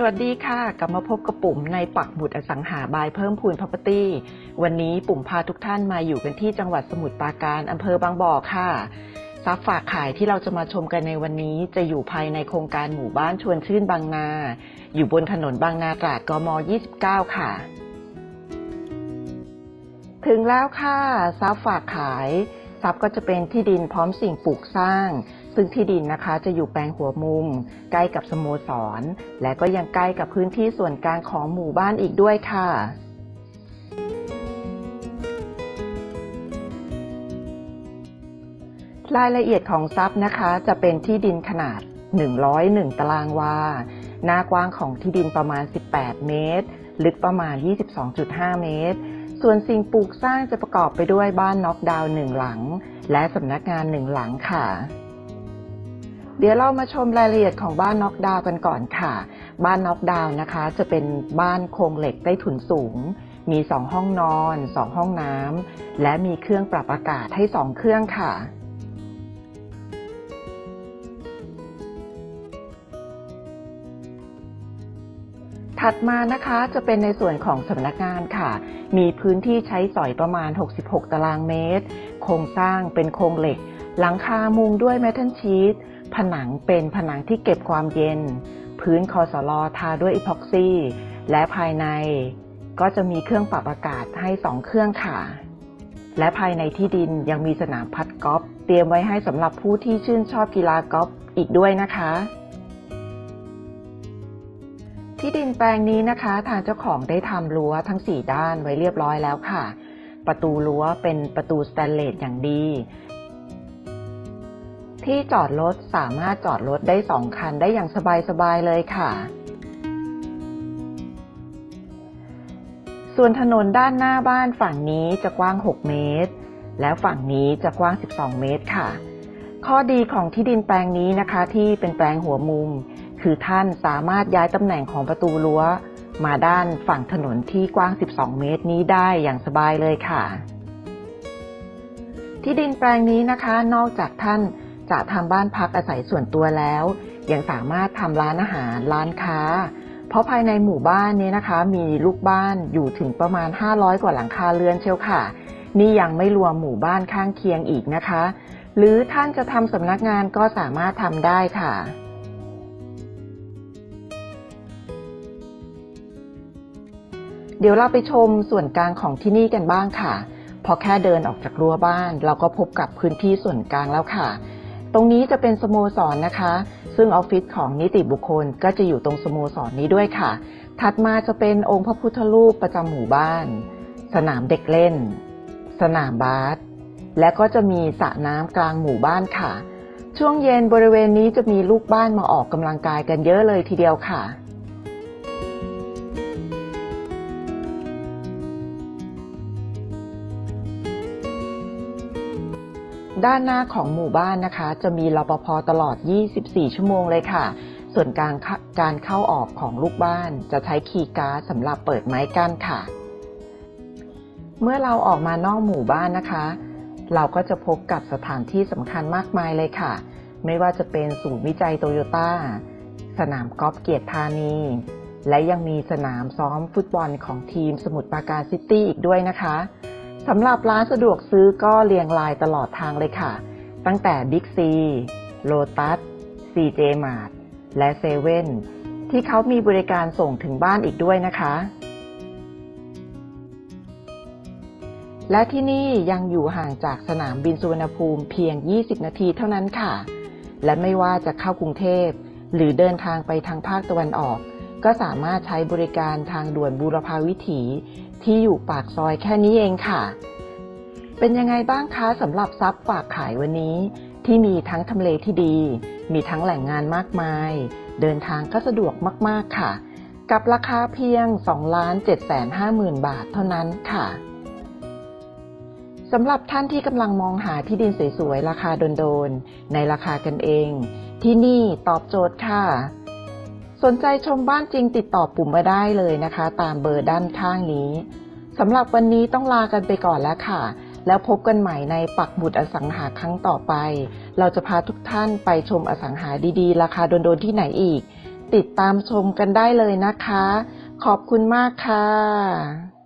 สวัสดีค่ะ กลับมาพบกับปุ่มในปักหมุดอสังหาบายเพิ่มพูน property วันนี้ปุ่มพาทุกท่านมาอยู่กันที่จังหวัดสมุทรปราการอำเภอบางบ่อค่ะทรัพย์ฝากขายที่เราจะมาชมกันในวันนี้ จะอยู่ภายในโครงการหมู่บ้านชวนชื่นบางนา อยู่บนถนนบางนาตราดกม 29 ค่ะ ถึงแล้วค่ะทรัพย์ฝากขาย ทรัพย์ก็จะเป็นที่ดินพร้อมสิ่งปลูกสร้าง ซึ่งที่ดินนะคะจะอยู่แปลงหัวมุม ใกล้กับสโมสร และก็ยังใกล้กับพื้นที่ส่วนกลางของหมู่บ้านอีกด้วยค่ะรายละเอียดของทรัพย์นะคะจะเป็นที่ดินขนาด 101 ตารางวา หน้ากว้างของที่ดินประมาณ 18 เมตร ลึกประมาณ 22.5 เมตร ส่วนสิ่งปลูกสร้างจะประกอบไปด้วยบ้านน็อกดาวน์หนึ่งหลัง และสำนักงานหนึ่งหลังค่ะ เดี๋ยวเรามาชมรายละเอียดของบ้านน็อกดาวน์กันก่อนค่ะ บ้านน็อกดาวน์นะคะ จะเป็นบ้านโครงเหล็กใต้ถุนสูง มีสองห้องนอนสองห้องน้ำและมีเครื่องปรับอากาศให้สองเครื่องค่ะ ถัดมานะคะจะเป็นในส่วนของสำนักงานค่ะ มีพื้นที่ใช้สอยประมาณ 66 ตารางเมตร โครงสร้างเป็นโครงเหล็ก หลังคามุงด้วยแมทัลชีตผนังเป็นผนังที่เก็บความเย็น พื้นคอสลอทาด้วยอีพ็อกซี่ และภายในก็จะมีเครื่องปรับอากาศให้2เครื่องค่ะ และภายในที่ดินยังมีสนามพัดกอล์ฟเตรียมไว้ให้สำหรับผู้ที่ชื่นชอบกีฬากอล์ฟอีกด้วยนะคะ ที่ดินแปลงนี้นะคะ ทางเจ้าของได้ทำรั้วทั้ง 4 ด้านไว้เรียบร้อยแล้วค่ะ ประตูรั้วเป็นประตูสแตนเลสอย่างดี ที่จอดรถสามารถจอดรถได้ 2 คันได้อย่างสบายๆเลยค่ะ ส่วนถนนด้านหน้าบ้านฝั่งนี้จะกว้าง 6 เมตร แล้วฝั่งนี้จะกว้าง 12 เมตรค่ะ ข้อดีของที่ดินแปลงนี้นะคะที่เป็นแปลงหัวมุม คือท่านสามารถย้ายตำแหน่งของประตูรั้ว มาด้านฝั่งถนนที่กว้าง 12 เมตรนี้ได้อย่างสบายเลยค่ะ ที่ดินแปลงนี้นะคะ นอกจากท่านจะทำบ้านพักอาศัยส่วนตัวแล้ว ยังสามารถทำร้านอาหารร้านค้า เพราะภายในหมู่บ้านนี้นะคะ มีลูกบ้านอยู่ถึงประมาณ 500 กว่าหลังคาเรือนเชียวค่ะ นี่ยังไม่รวมหมู่บ้านข้างเคียงอีกนะคะ หรือท่านจะทำสำนักงานก็สามารถทำได้ค่ะเดี๋ยวเราไปชมส่วนกลางของที่นี่กันบ้างค่ะ พอแค่เดินออกจากรั้วบ้าน เราก็พบกับพื้นที่ส่วนกลางแล้วค่ะ ตรงนี้จะเป็นสโมสรนนะคะ ซึ่งออฟฟิศของนิติบุคคลก็จะอยู่ตรงสโมสรนนี้ด้วยค่ะ ถัดมาจะเป็นองค์พระพุทธรูปประจำหมู่บ้าน สนามเด็กเล่น สนามบาสและก็จะมีสระน้ำกลางหมู่บ้านค่ะ ช่วงเย็นบริเวณนี้จะมีลูกบ้านมาออกกำลังกายกันเยอะเลยทีเดียวค่ะ ด้านหน้าของหมู่บ้านนะคะ จะมีรปภตลอด 24 ชั่วโมงเลยค่ะ ส่วนการการเข้าออกของลูกบ้านจะใช้คีย์การ์ดสำหรับเปิดไม้กั้นค่ะ เมื่อเราออกมานอกหมู่บ้านนะคะ เราก็จะพบกับสถานที่สำคัญมากมายเลยค่ะ ไม่ว่าจะเป็นศูนย์วิจัยโตโยต้า สนามกอล์ฟเกียรติธานี และยังมีสนามซ้อมฟุตบอลของทีมสมุทรปราการซิตี้อีกด้วยนะคะสำหรับร้านสะดวกซื้อก็เรียงรายตลอดทางเลยค่ะ ตั้งแต่ Big C, Lotus, CJ Mart และเซเว่นที่เขามีบริการส่งถึงบ้านอีกด้วยนะคะ และที่นี่ยังอยู่ห่างจากสนามบินสุวรรณภูมิเพียง 20 นาทีเท่านั้นค่ะ และไม่ว่าจะเข้ากรุงเทพ หรือเดินทางไปทางภาคตะวันออก ก็สามารถใช้บริการทางด่วนบูรพาวิถีที่อยู่ปากซอยแค่นี้เองค่ะ เป็นยังไงบ้างคะสำหรับทรัพย์ฝากขายวันนี้ ที่มีทั้งทำเลที่ดี มีทั้งแหล่งงานมากมาย เดินทางก็สะดวกมาก ๆค่ะ กับราคาเพียง 2 7 5 0 0 0 0 บาทเท่านั้นค่ะ สำหรับท่านที่กำลังมองหาที่ดินสวยๆ ราคาโดนๆ ในราคากันเอง ที่นี่ตอบโจทย์ค่ะ สนใจชมบ้านจริงติดต่อปุ่มมาได้เลยนะคะ ตามเบอร์ด้านข้างนี้สำหรับวันนี้ต้องลากันไปก่อนแล้วค่ะ แล้วพบกันใหม่ในปักหมุดอสังหาครั้งต่อไป เราจะพาทุกท่านไปชมอสังหาดีๆ ราคาโดนๆ ที่ไหนอีก ติดตามชมกันได้เลยนะคะ ขอบคุณมากค่ะ